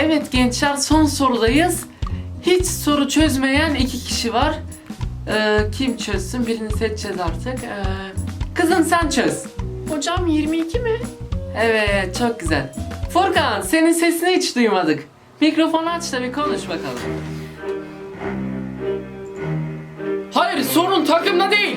Evet gençler son sorudayız. Hiç soru çözmeyen iki kişi var. Ee, kim çözsün? Birini seçeceğiz artık. Ee, kızım sen çöz. Hocam 22 mi? Evet çok güzel. Furkan senin sesini hiç duymadık. Mikrofonu aç da bir konuş bakalım. Hayır sorun takımda değil.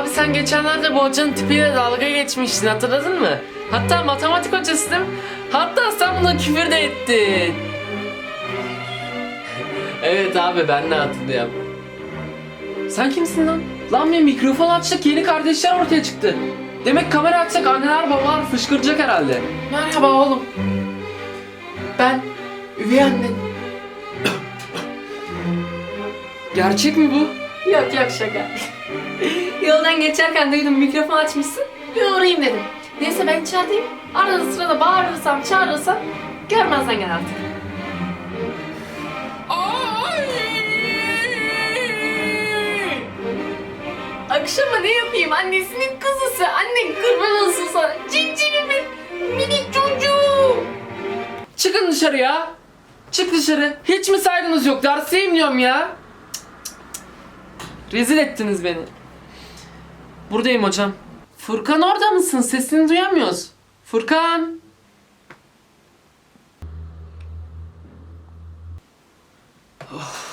Abi sen geçenlerde bu hocanın tipiyle dalga geçmiştin hatırladın mı? Hatta matematik hocasıydım. Hatta sen buna küfür de ettin. evet abi ben de hatırlıyorum. Sen kimsin lan? Lan bir mikrofon açtık yeni kardeşler ortaya çıktı. Demek kamera açsak anneler babalar fışkıracak herhalde. Merhaba oğlum. Ben üvey annen. Gerçek mi bu? Yok yok şaka. Yoldan geçerken duydum mikrofon açmışsın. Bir uğrayayım dedim. Neyse ben içerideyim. Arada sırada bağırırsam çağırırsam görmezden gel artık. Akşama ne yapayım? Annesinin kızısı. Annen kurban olsun sana. Cincinimin minik çocuğu. Çıkın dışarı ya. Çık dışarı. Hiç mi saygınız yok? Dersteyim diyorum ya. Rezil ettiniz beni. Buradayım hocam. Furkan orada mısın? Sesini duyamıyoruz. Furkan. Of.